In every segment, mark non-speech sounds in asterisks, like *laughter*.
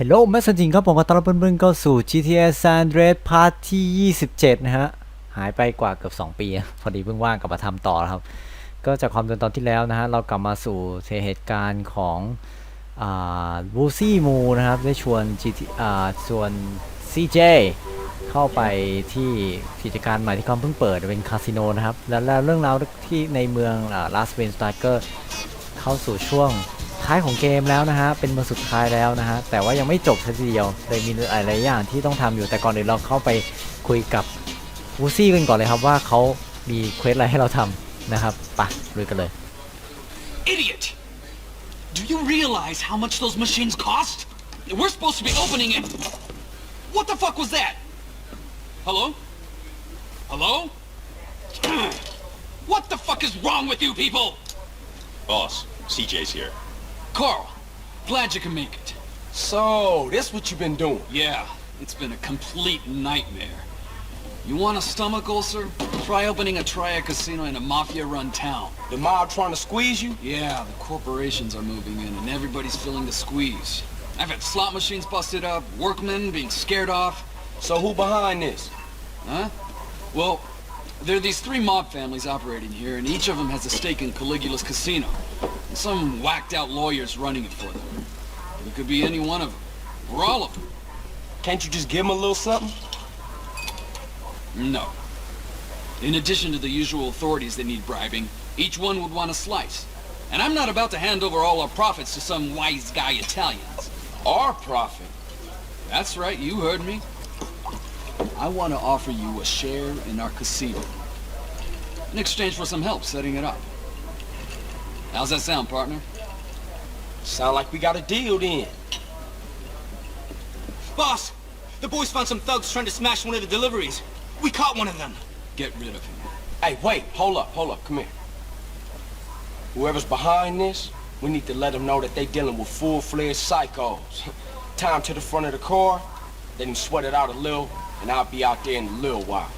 Hello แมสซันจริงครับผมขอต้อนรับเพื่อนๆเข้าสู่ GTA San Andreas Part ที่ 27 นะฮะ หายไปกว่าเกือบ 2 ปี พอดีเพิ่งว่างกลับมาทำต่อครับ ก็จากความเดินตอนที่แล้วนะฮะ เรากลับมาสู่เหตุการณ์ของวูซี่มูนะครับ ได้ชวน GT อ่าชวน CJ เข้าไปที่กิจการใหม่ที่เขาเพิ่งเปิดเป็นคาสิโนนะครับ แล้วแล้วเรื่องราวที่ในเมืองลาสเวนสตาร์เกอร์เข้าสู่ช่วง ท้ายของเกมแล้วนะฮะ เป็นมือสุดท้ายแล้วนะฮะ แต่ว่ายังไม่จบซะทีเดียวเลยมีหลายๆอย่างที่ต้องทำอยู่ แต่ก่อนอื่นเราเข้าไปคุยกับวูซี่กันก่อนเลยครับว่าเขามีเควสอะไรให้เราทำนะครับไปะลุยกันเลย Idiot! Do you realize how much those machines cost? We're supposed to be opening it. What the fuck was that? Hello? Hello? what the fuck is wrong with you people? Boss, CJ's here. Carl, glad you can make it. So, this what you've been doing? Yeah, it's been a complete nightmare. You want a stomach ulcer? Try opening a Triad casino in a mafia-run town. The mob trying to squeeze you? Yeah, the corporations are moving in and everybody's feeling the squeeze. I've had slot machines busted up, workmen being scared off. So who behind this? Huh? Well, there are these three mob families operating here, and each of them has a stake in Caligula's casino. And some whacked-out lawyer's running it for them. It could be any one of them, or all of them. Can't you just give them a little something? No. In addition to the usual authorities that need bribing, each one would want a slice. And I'm not about to hand over all our profits to some wise guy Italians. Our profit. That's right, you heard me. I want to offer you a share in our casino. In exchange for some help setting it up. How's that sound, partner? Sound like we got a deal then. Boss, the boys found some thugs trying to smash one of the deliveries. We caught one of them. Get rid of him. Hey, wait, hold up, hold up, come here. Whoever's behind this, we need to let them know that they dealing with full-fledged psychos. *laughs* Time to the front of the car, let him sweat it out a little, and I'll be out there in a little while.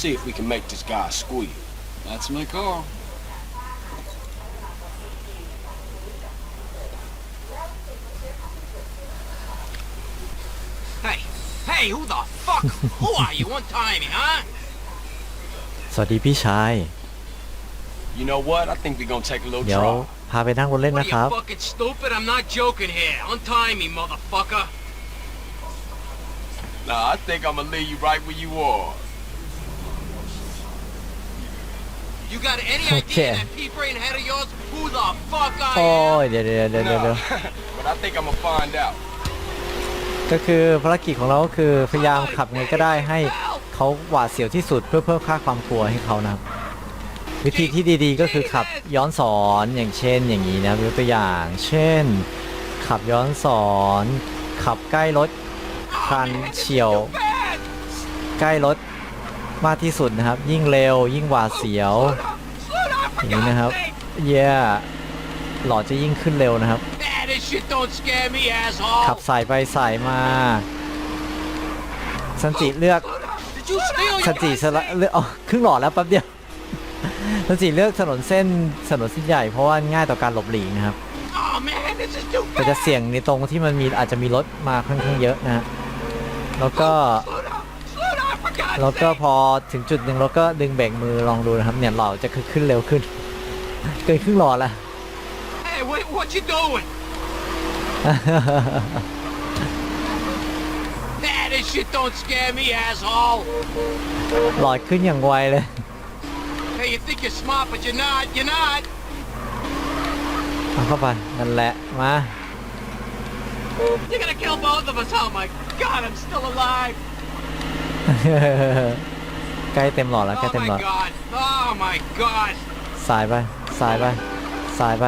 See if we can make this guy squeal. That's my call. Hey, hey, who the fuck? who are you? One timey, huh? สวัสดีพี่ชาย You know what? I think we're gonna take a little เดี๋ยว drive. พาไปนั่งรถเล่น What นะ are ค you รับ fucking stupid? I'm not joking here. Untie me, motherfucker. Nah, I think I'm gonna leave you right where you are. You got any Okay. idea that pea brain head of yours? Who the fuck I โอ้ย am? เดี๋ยวเดี๋ยวเดี๋ยวเดี๋ยวเดี๋ยว Nah, but I think I'm gonna find out. ก็คือภารกิจของเราก็คือพยายามขับไงก็ได้ให้เขาหวาดเสียวที่สุดเพื่อเพิ่มค่าความกลัวให้เขานะครับวิธีที่ดีๆ ก็คือขับย้อนสอนอย่างเช่นอย่างนี้นะครับยกตัวอย่าง เช่น ขับย้อนสอน ขับใกล้รถคันเฉียว ใกล้รถ มากที่สุดนะครับ ยิ่งเร็วยิ่งหวาดเสียวอย่างนี้นะครับ sake. เย่หลอดจะยิ่งขึ้นเร็วนะครับ ขับสายไปสายมาสันจิเลือกสันจิสละเลือกอ๋อครึ่งหลอดแล้วแป๊บเดียวสันจิเลือกถนนเส้นถนนเส้นใหญ่เพราะว่าง่ายต่อการหลบหลีกนะครับแต่จะเสี่ยงในตรงที่มันมีอาจจะมีรถมาค่อนข้างเยอะนะแล้วก็ down, for God's แล้วก็ sake. พอถึงจุดหนึ่งเราก็ดึงเบรกมือลองดูนะครับ เนี่ยหลอดจะขึ้นเร็วขึ้น เกินครึ่งหลอดละ Hey, what, what you doing? Nah, this shit don't scare me, asshole. หลอดขึ้นอย่างไวเลย Hey, you think you're smart, but you're not. You're not. เอาเข้าไปนั่นแหละมา You're gonna kill both of us. Oh my God, I'm still alive. ใกล้เต็มหลอดแล้วใกล้ Oh เต็มหลอ my ด God. Oh my God. สายไปสายไปสายไป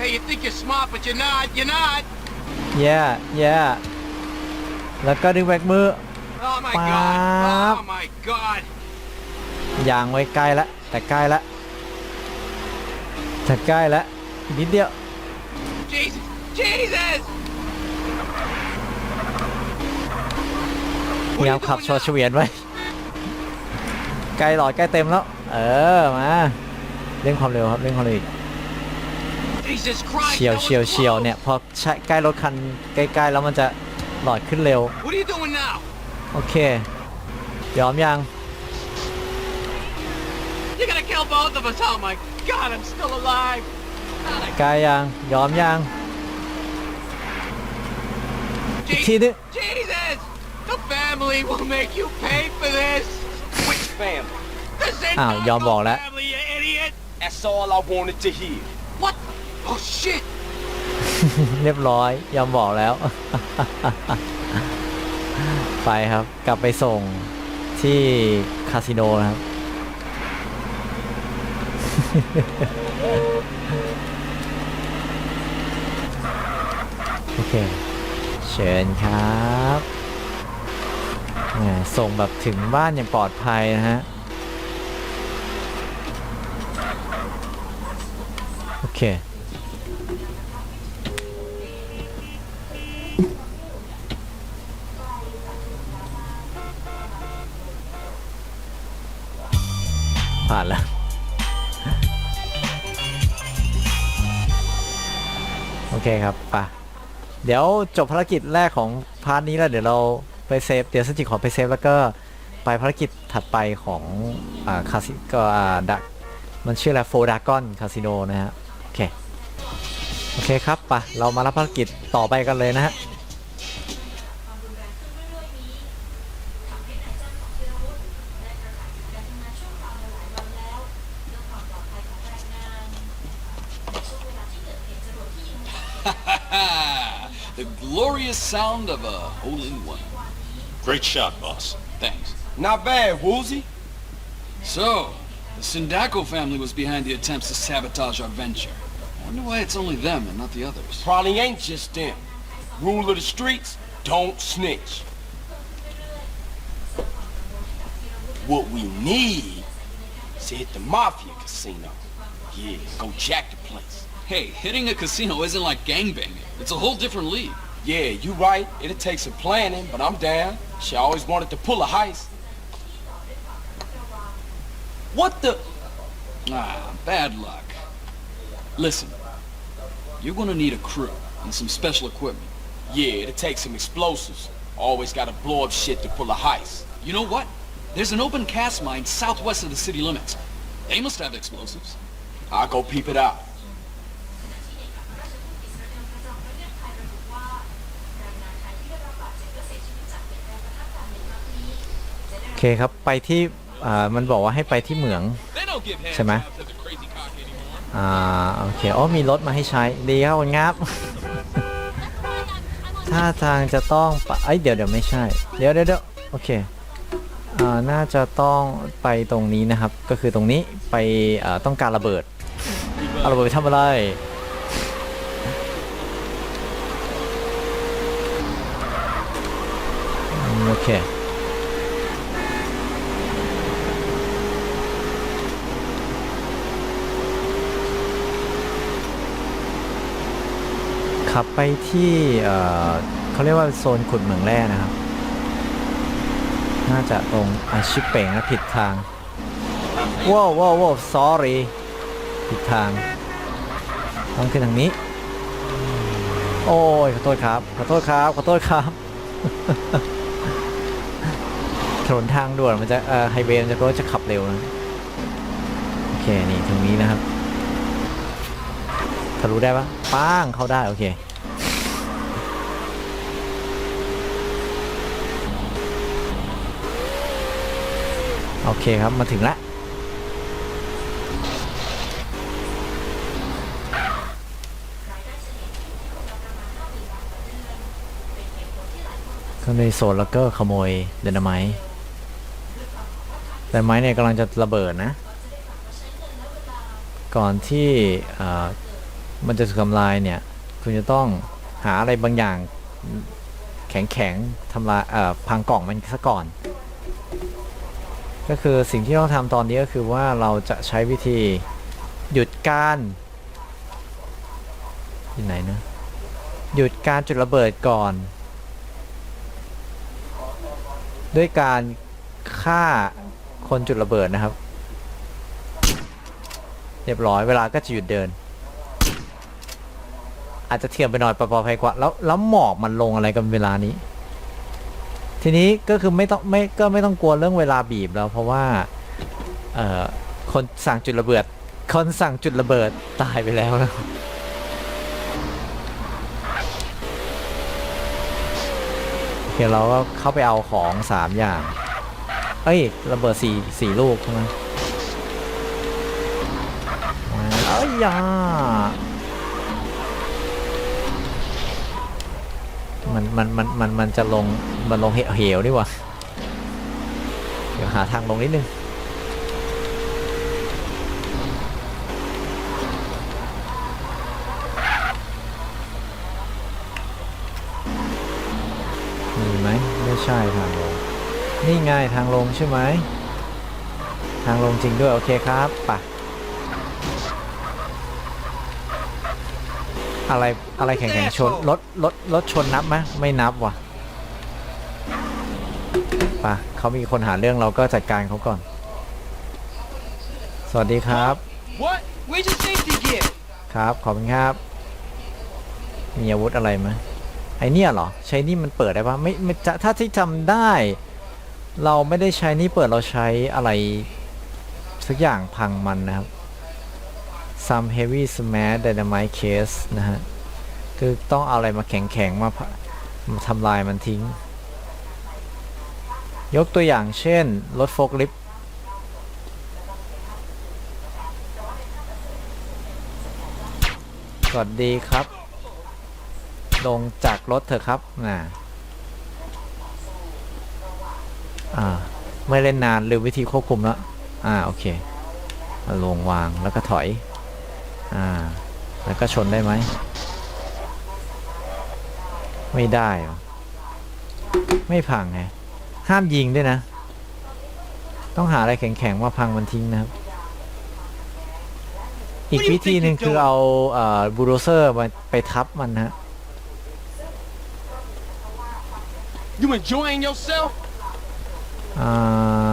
Hey, you think you're smart, but you're not. You're not. แย่แย่แล้วก็ดึงแบกมือ Oh my Wow. God. Oh my God. ยางไว้ใกล้ละแต่ใกล้ละจะใกล้ละอีกนิดเดียว Jesus. Jesus. พยายามขับชอเฉวียนไว้ใกล้หลอดใกล้เต็มแล้ว เอเออมาเร่งความเร็วครับเร่งความเร็วอีก Jesus Christ! เฉียว that was เฉียวเฉียว close. เนี่ยพอใช้ใกล้รถคันใกล้ๆแล้วมันจะหลอดขึ้นเร็ว What are you doing now? โอเคยอมยัง You're gonna kill both of us. Oh my God, I'm still alive. ใกล้ยังยอมยังอีกทีนึง Jesus! The family will make you pay for this. Which family? The Zinco Ah, yum ball, that. family, you idiot. That's all I wanted to hear. What? Oh shit! เรียบร้อย ยอมบอกแล้ว ไปครับ กลับไปส่งที่คาสิโนนะครับ โอเค เชิญครับแหม ส่งแบบถึงบ้านอย่างปลอดภัยนะฮะ โอเค ผ่านแล้ว โอเคครับไปะเดี๋ยวจบภารกิจแรกของพาร์ทนี้แล้วเดี๋ยวเรา ไปเซฟ เดี๋ยวสจิขอไปเซฟ แล้วก็ไปภารกิจถัดไปของอ่าคาสิก็อ่าดักมันชื่ออะไรโฟดากอนคาสิโนนะฮะ โอเค โอเคครับปะเรามารับภารกิจต่อไปกันเลยนะฮะฮ่าฮ่า the glorious sound of a hole-in-one. Great shot, boss. Thanks. Not bad, Woolsey. So, the Sindaco family was behind the attempts to sabotage our venture. I wonder why it's only them and not the others. Probably ain't just them. Rule of the streets, don't snitch. What we need is to hit the Mafia Casino. Yeah, go jack the place. Hey, hitting a casino isn't like gangbanging. It's a whole different league. Yeah, you right. It'll take some planning, but I'm down. She always wanted to pull a heist. What the? Ah, bad luck. Listen, you're gonna need a crew and some special equipment. Yeah, it'll take some explosives. Always gotta blow up shit to pull a heist. You know what? There's an open cast mine southwest of the city limits. They must have explosives. I'll go peep it out. คครับ ไปที่อ่ามันบอกว่าให้ไปที่เหมือง They don't give hands Say, man. to the crazy cock anymore. อ่าโอเคอ๋อมีรถมาให้ใช้ดีครับคุณงับท่าทางจะต้องปะเอ้ยเดี๋ยวเดี๋ยวไม่ใช่เดี๋ยวเดี๋ยวเดี๋ยวโอเคอ่าน่าจะต้องไปตรงนี้นะครับ ก็คือตรงนี้ไปอ่าต้องการระเบิดเอาระเบิดไปทำอะไรอืมโอเค ขับไปที่เขาเรียกว่าโซนขุดเหมืองแร่นะครับ น่าจะตรงอาชิเป่งนะผิดทางว้าวว้าวว้าว sorry ผิดทาง ต้องขึ้นทางนี้ โอ้ย ขอโทษครับ ขอโทษครับ ขอโทษครับ ถนนทางด่วนมันจะไฮเวย์มันจะรถจะขับเร็วนะ โอเค นี่ ตรงนี้นะครับ ทะลุได้ปะป้างเข้าได้ โอเค โอเคครับมาถึงแล้วก็ในโซนแล้วก็ขโมยเดนไมต์เดนไมต์เนี่ยกำลังจะระเบิดนะ ก่อนที่ มันจะถูกทำลายเนี่ย คุณจะต้องหาอะไรบางอย่าง แข็งๆทำลายเอ่อพังกล่องมันซะก่อน ก็คือสิ่งที่ต้องทำตอนนี้ก็คือว่าเราจะใช้วิธีหยุดการที่ไหนนะหยุดการจุดระเบิดก่อน ด้วยการฆ่าคนจุดระเบิดนะครับ เรียบร้อยเวลาก็จะหยุดเดิน อาจจะเทียมไปหน่อยปลอดภัยกว่า แล้วแล้วหมอกมันลงอะไรกันเวลานี้ ทีนี้ก็คือไม่ต้องไม่ก็ไม่ต้องกลัวเรื่องเวลาบีบแล้ว เพราะว่าเอ่อคนสั่งจุดระเบิด คนสั่งจุดระเบิดตายไปแล้วนะโอเคเราก็เข้าไปเอาของสามอย่าง เอ้ยระเบิดสี่สี่ลูกใช่ไหมเอ้ยยา มันมันมันมันมันจะลงมันลงเหวเหวดีกว่าเดี๋ยวหาทางลงนิดนึงมีไหมไม่ใช่ทางลงนี่ไงทางลงใช่ไหมทางลงจริงด้วย โอเคครับไป่ะ อะไรอะไรแข่งๆชนรถรถรถชนนับไหมไม่นับว่ะไป่ะเขามีคนหาเรื่องเราก็จัดการเขาก่อน สวัสดีครับ What? Where's your safety gear? ครับขอบคุณครับ มีอาวุธอะไรไหมไอเนี่ยเหรอ ใช้นี่มันเปิดได้ปะไม่ไม่จะถ้าที่จำได้ เราไม่ได้ใช้นี่เปิดเราใช้อะไร สักอย่างพังมันนะครับ some heavy smash dynamite case นะฮะ คือต้องเอาอะไรมาแข็งๆ มามาทำลายมันทิ้ง ยกตัวอย่างเช่น รถโฟล์คลิฟต์สวัสดีครับ ลงจากรถเถอะครับน่ะอ่า ไม่เล่นนานลืมวิธีควบคุมแล้ว อ่า โอเค ลงวางแล้วก็ถอย อ่า แล้วก็ชนได้ไหม ไม่ได้เหรอ ไม่พังไง ห้ามยิงด้วยนะ ต้องหาอะไรแข็งๆมาพังมันทิ้งนะครับ อีกวิธีหนึ่งคือเอาเอ่อบูลโดเซอร์มาไปทับมันฮะ You enjoying yourself? อ่า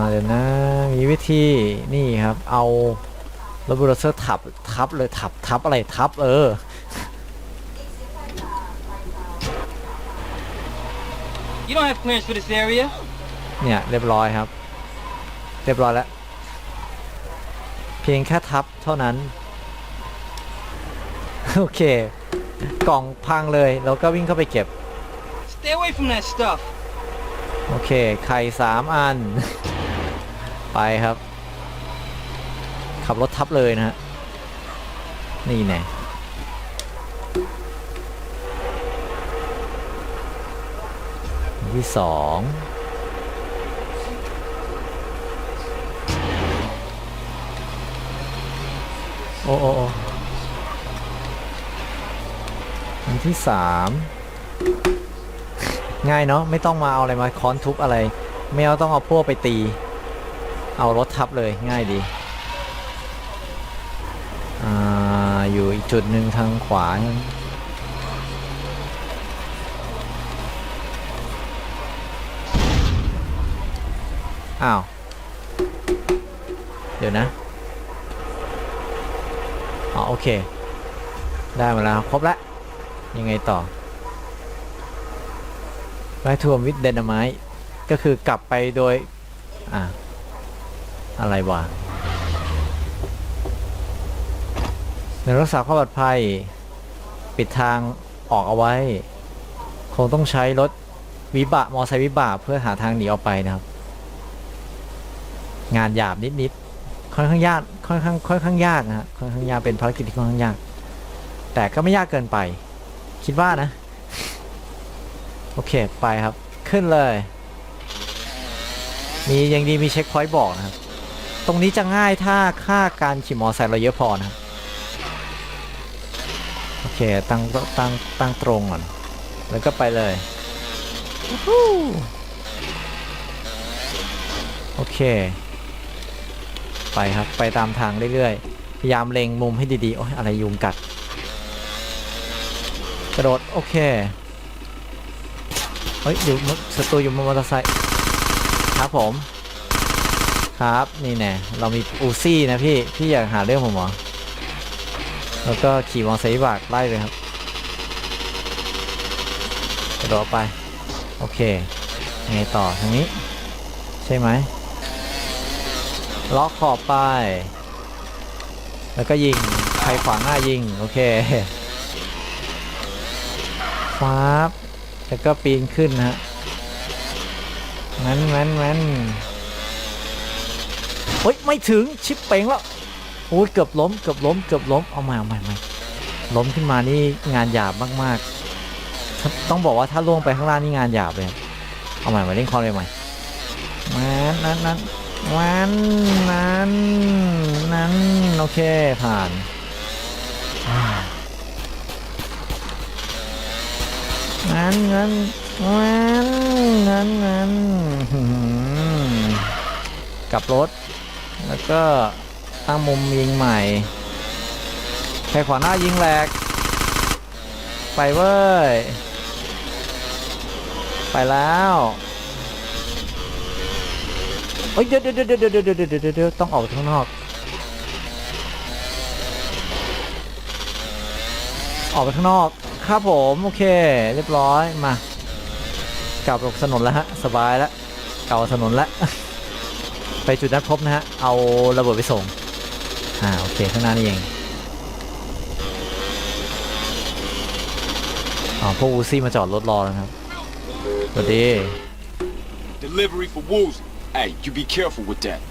เดี๋ยวนะ มีวิธีนี่ครับ เอา รถบูลโดเซอร์ทับทับเลยทับทับอะไรทับเออ You don't have clearance for this area. เนี่ยเรียบร้อยครับ เรียบร้อยแล้ว เพียงแค่ทับเท่านั้น โอเค กล่องพังเลยแล้วก็วิ่งเข้าไปเก็บ Stay away from that stuff. โอเค ไข่สามอัน ไปครับ ขับรถทับเลยนะฮะ นี่แน่อันที่สองโอ้โอ้โอ้อันที่สามง่ายเนาะไม่ต้องมาเอาอะไรมาค้อนทุบอะไร ไม่เอาต้องเอาพวกไปตี เอารถทับเลยง่ายดี กจุดหนึ่งทางขวาอ้าว เดี๋ยวนะ อ๋อ โอเค ได้มาแล้ว ครบแล้ว ยังไงต่อไ i ทวมวิดเดน m ม t e ก็คือกลับไปโดย อ่า อะไรวะ ในรักษาความปลอดภัย ปิดทางออกเอาไว้ คงต้องใช้รถวิบะมอไซค์วิบะเพื่อหาทางหนีออกไปนะครับ งานหยาบนิดๆค่อนข้างยากค่อนข้างค่อนข้างยากนะฮะค่อนข้างยากเป็นภารกิจที่ค่อนข้างยาก แต่ก็ไม่ยากเกินไป คิดว่านะ โอเคไปครับ ขึ้นเลย มียังดีมีเช็คพอยต์บอกนะครับ ตรงนี้จะง่ายถ้าค่าการขี่มอไซค์เราเยอะพอนะครับ ตั้งตั้งตั้งตรงก่อน แล้วก็ไปเลยโอเค ไปครับ ไปตามทางเรื่อยๆ พยายามเล็งมุมให้ดีๆ โอ้ยอะไรยุงกัด กระโดด โอเค เฮ้ย อยู่มศัตรูอยู่บนมอเตอร์ไซค์ครับผม ครับ นี่แน่เรามีอูซี่นะพี่ พี่อยากหาเรื่องผมเหรอ แล้วก็ขี่มอไซค์บากไล่เลยครับกระโดดไป โอเคยังไงต่อทางนี้ ใช่ไหมล็อกขอบไป แล้วก็ยิงใครขวางหน้ายิง โอเคฟ้าบแล้วก็ปีนขึ้นนะฮะแมันแมันแมันเฮ้ย ไม่ถึงชิปเป่งแล้ว โอ้ยเกือบล้มเกือบล้มเกือบล้มเอาใหม่เอาใหม่ใหม่ล้มขึ้นมานี่งานหยาบมากๆ ต้องบอกว่าถ้าล่วงไปข้างล่างนี่งานหยาบเลยเอาใหม่มาเล่นคอมเลยใหม่มันนั้นนั้นมันนั้นนั้นโอเคผ่านอ่างั้นงั้นงั้นงั้นงั้นกลับรถแล้วก็ ตั้งมุมยิงใหม่แค่ขวาหน้ายิงแหลก ไปเว้ย ไปแล้วเฮ้ยเดี๋ยวเดี๋ยวเดี๋ยวเดี๋ยวเดี๋ยวเดี๋ยต้องออกข้างนอก ออกไปข้างนอก ครับผม โอเค เรียบร้อย มากลับลงถนนแล้วฮะ สบายแล้วเก่าถนนแล้ว ไปจุดนัดพบนะฮะ เอาระเบิดไปส่ง อ่าโอเคข้างหน้านี่เองอ๋อพวกอูซี่มาจอดรถรอแล้วครับสวัสดี Delivery for Woozy. Hey, you be careful with that.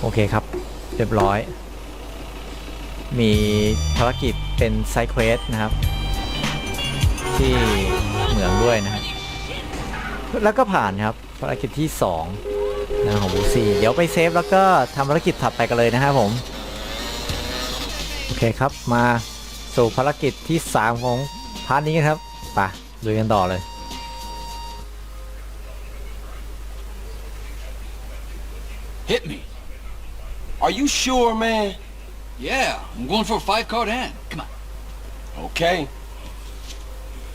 โอเคครับ เรียบร้อย มีภารกิจเป็นไซเควสนะครับ ที่เหมืองด้วยนะครับ แล้วก็ผ่านครับภารกิจที่2นะของบูซีเดี๋ยวไปเซฟแล้วก็ทำภารกิจถัดไปกันเลยนะครับผม โอเคครับมาสู่ภารกิจที่ 3 ของพาร์ทนี้นครับไปลุยกันต่อเลย Hit me. Are you sure, man? Yeah, I'm going for a five card hand. Come on. Okay.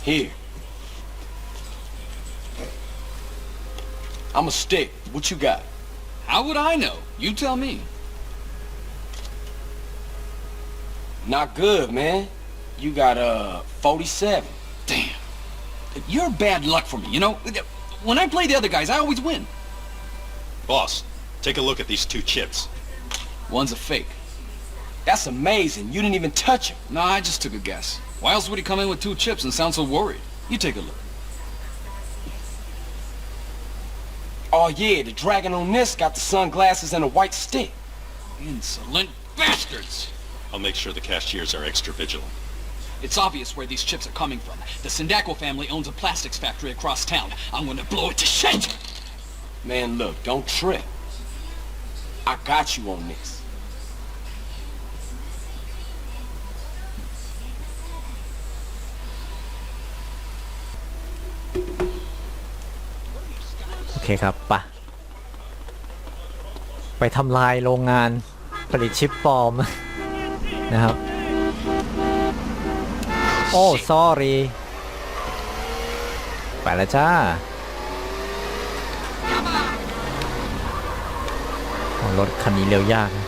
Here. I'm a stick. What you got? How would I know? You tell me. Not good, man. You got uh 47. Damn. You're bad luck for me, you know? When I play the other guys, I always win. Boss, take a look at these two chips. One's a fake. That's amazing. You didn't even touch him. Nah, I just took a guess. Why else would he come in with two chips and sound so worried? You take a look. Oh yeah, the dragon on this got the sunglasses and a white stick. Insolent bastards! I'll make sure the cashiers are extra vigilant. It's obvious where these chips are coming from. The Sindaco family owns a plastics factory across town. I'm gonna blow it to shit! Man, look, don't trip. I got you on this. เคครับปะไปทำลายโรงงานผลิตชิปปลอม นะครับ โอ้ซอรีไปแล้วจ้าโอ้รถคันนี้เร็วยากนะ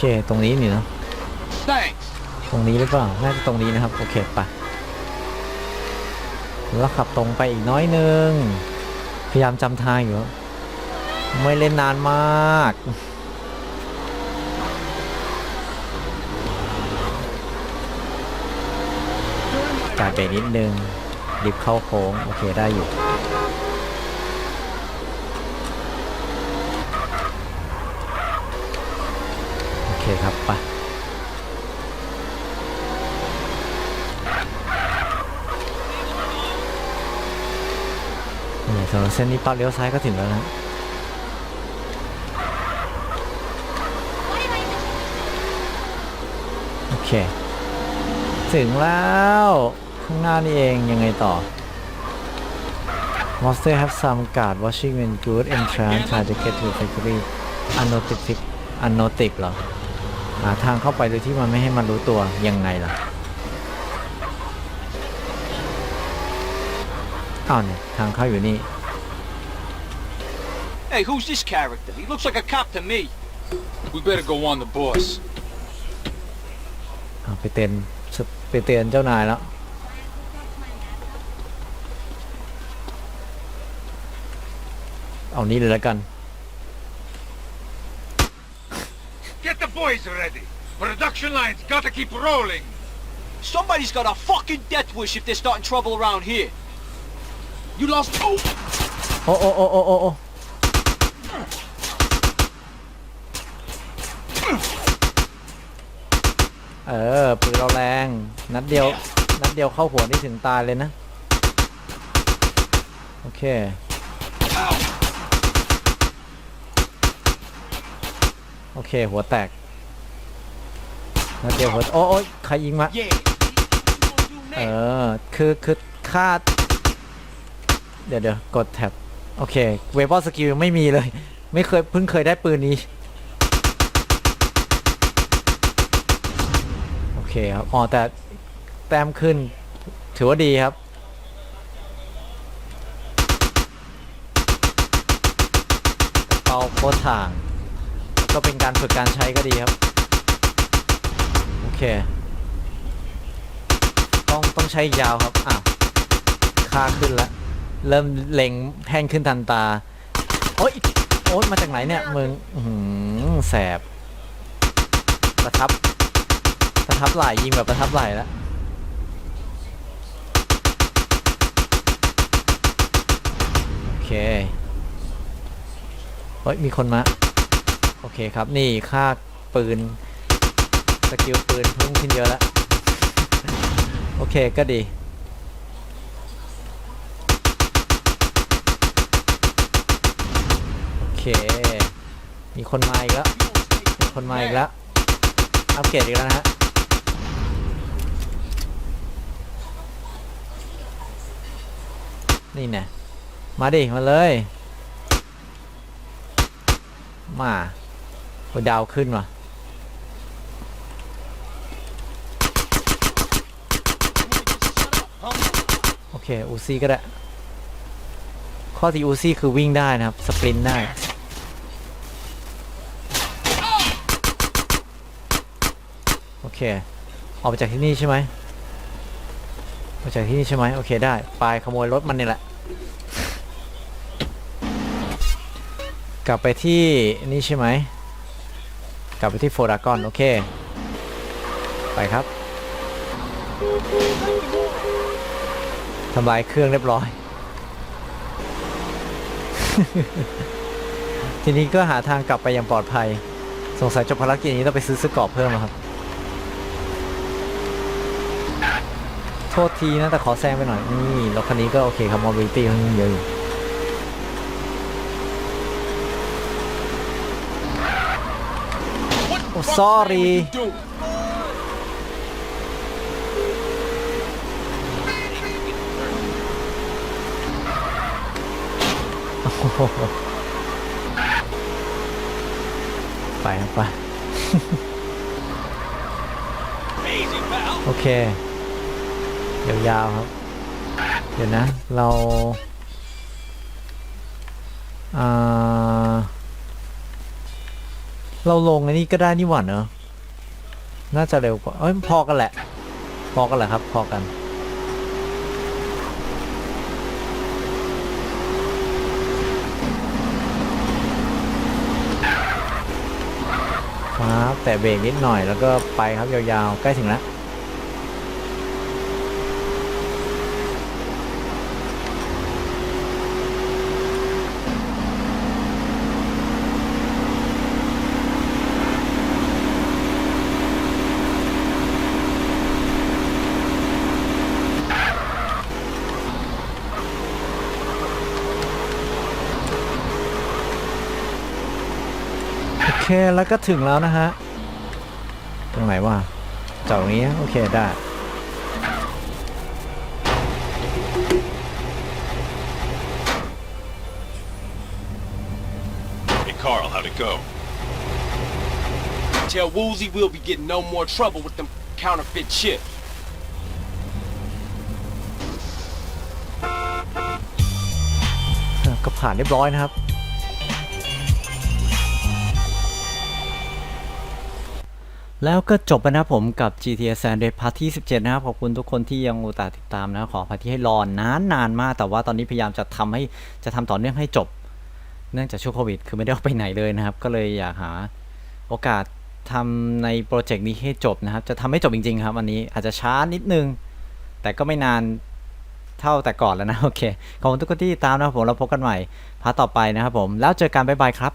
เคตรงนี้นี่เนาะ Thanks! ตรงนี้หรือเปล่าน่าจะตรงนี้นะครับโอเคไปแล้วขับตรงไปอีกน้อยนึงพยายามจำทางอยู่ครับไม่เล่นนานมากการเบรกนิดนึงดิบเข้าโค้ง โอเคได้อยู่ โอเคครับไปนี่สำหรับเส้นนี้ปั๊บเลี้ยวซ้ายก็ถึงแล้วนะโอเค ถึงแล้วข้างหน้านี่เองยังไงต่อ Monster have some guard watching when good entrance try to get to factory unnoticed unnoticed เหรอ หาทางเข้าไปโดยที่มันไม่ให้มันรู้ตัวยังไงล่ะอ้าวเนี่ยทางเข้าอยู่นี่ Hey, who's this character? He looks like a cop to me. We better go on the boss. อะไปเตือนไปเตือนเจ้านายแล้ว เอานี้เลยแล้วกัน Get the boys ready. Production lines gotta keep rolling. Somebody's got a fucking death wish if they're starting trouble around here. You lost. Oh! โอ้โอ้โอ้โอ้โอ้โอ้เออปืนเราแรง นัดเดียว นัดเดียวเข้าหัวนี่ถึงตายเลยนะ โอเค โอเค หัวแตก นัดเดียวหัวโอ้โอ้ยใครยิงมา เออ คือคือคาด เดี๋ยวเดี๋ยวกดแท็บ โอเค เว p อนสกิลไม่มีเลย ไม่เคยเพิ่งเคยได้ปืนนี้ โอเคครับ อ๋อ แต่แต้มขึ้น ถือว่าดีครับเป่าโคตรทาง ก็เป็นการฝึกการใช้ก็ดีครับ เค ต้องต้องใช้ยาวครับอะค่าขึ้นแล้วเริ่มเล็งแท่งขึ้นทันตา โอ๊ยโอ๊ยมาจากไหนเนี่ยมึงหือแสบ ประทับ ประทับไหลยิงแบบประทับไหลแล้วโอเคเฮ้ยมีคนมา โอเคครับนี่ค่าปืน สกิลปืนเพิ่มขึ้นเยอะแล้ว โอเคก็ดี โอเค มีคนมาอีกแล้ว มีคนมาอีกแล้ว อัปเกรดอีกแล้วนะฮะนี่น่มาดิ มาเลย มาโอ้ดาวขึ้นว่ะ เคอูซี่ก็ได้ ข้อที่อูซี่คือวิ่งได้นะครับ สปรินต์ได้ โอเค ออกไปจากที่นี่ใช่ไหมออกจากที่นี่ใช่ไหมโอเคได้ ไปขโมยรถมันนี่แหละ กลับไปที่นี่ใช่ไหม กลับไปที่โฟดากอน โอเค ไปครับ ทำลายเครื่องเรียบร้อย ทีนี้ก็หาทางกลับไปอย่างปลอดภัย สงสัยจบภารกิจนี้ต้องไปซื้อสกอบเพิ่มครับ โทษทีนะ แต่ขอแซงไปหน่อยนี่รถคันนี้ก็โอเคครับมอบิลิตี้ค่อนข้างเยอะอยู่โอ้ sorry Do. โอ้โห ไปไป โอเค ยาวๆครับ เดี๋ยวนะ เราอ่าเราลงอันนี้ก็ได้นี่หว่าเนอะน่าจะเร็วกว่า เอ้ย พอกันแหละ พอกันแหละครับ พอกัน ครับ แต่เบรกนิดหน่อยแล้วก็ไปครับยาวๆ ใกล้ถึงแล้ว แล้วก็ถึงแล้วนะฮะ ตรงไหนวะจากตรงนี้ โอเค ได้ Hey Carl, how'd it go? Tell Woozy we'll be getting no more trouble with them counterfeit shit. ก็ผ่านเรียบร้อยนะครับ แล้วก็จบไปนะครับผมกับ GTA San Andreas Part ที่ 17 นะครับขอบคุณทุกคนที่ยังอุตส่าห์ติดตามนะขออภัยที่ให้รอนนานนานมาก แต่ว่าตอนนี้พยายามจะทำให้จะทำต่อเนื่องให้จบ เนื่องจากช่วงโควิด คือไม่ได้ออกไปไหนเลยนะครับ ก็เลยอยากหาโอกาสทำในโปรเจกต์นี้ให้จบนะครับ จะทำให้จบจริง ๆ ครับ วันนี้อาจจะช้านิดนึง แต่ก็ไม่นานเท่าแต่ก่อนแล้วนะโอเคขอบคุณทุกคนที่ติดตามนะครับผมเราพบกันใหม่พาร์ทต่อไปนะครับผมแล้วเจอกันบ๊ายบายครับ